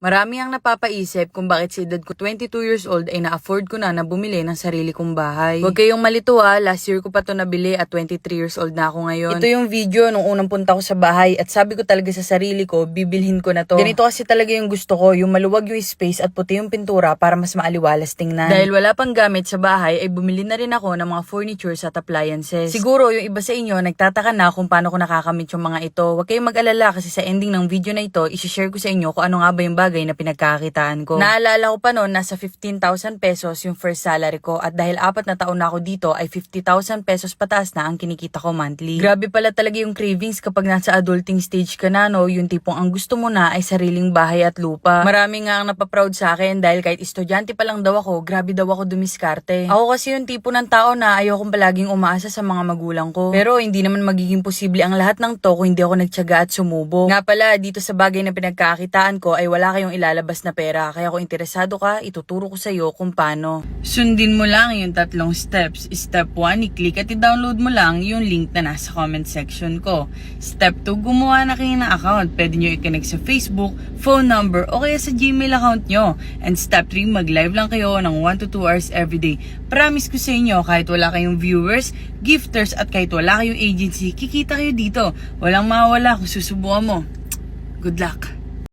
Marami ang napapaisip kung bakit sa edad ko 22 years old ay na-afford ko na na bumili ng sarili kong bahay. Huwag kayong malito ha, last year ko pa to nabili at 23 years old na ako ngayon. Ito yung video nung unang punta ko sa bahay at sabi ko talaga sa sarili ko, bibilhin ko na to. Ganito kasi talaga yung gusto ko, yung maluwag yung space at puti yung pintura para mas maaliwalas tingnan. Dahil wala pang gamit sa bahay ay bumili na rin ako ng mga furnitures at appliances. Siguro yung iba sa inyo nagtataka na kung paano ko nakakamit yung mga ito. Huwag kayong mag-alala kasi sa ending ng video na ito, isi-share ko sa inyo kung ano nga ba yung bagay na pinagkakitaan ko. Naalala ko pa noon, nasa 15,000 pesos yung first salary ko at dahil apat na taon na ako dito ay 50,000 pesos pataas na ang kinikita ko monthly. Grabe pala talaga yung cravings kapag nasa adulting stage ka na, no? Yung tipong ang gusto mo na ay sariling bahay at lupa. Marami nga ang napaproud sa akin dahil kahit estudyante pa lang daw ako, grabe daw ako dumiskarte. Ako kasi yung tipo ng tao na ayokong palaging umaasa sa mga magulang ko. Pero hindi naman magiging posible ang lahat ng to kung hindi ako nagtyaga at sumubo. Nga pala, dito sa bagay na pinagkakitaan ko ay wala kayong ilalabas na pera. Kaya kung interesado ka, ituturo ko sa iyo kung paano. Sundin mo lang yung tatlong steps. Step 1, i-click at i-download mo lang yung link na nasa comment section ko. Step 2, gumawa na kayo ng account. Pwede nyo i-connect sa Facebook, phone number, o kaya sa Gmail account nyo. And step 3, mag-live lang kayo ng 1 to 2 hours everyday. Promise ko sa inyo, kahit wala kayong viewers, gifters, at kahit wala kayong agency, kikita kayo dito. Walang mawala kung susubukan mo. Good luck!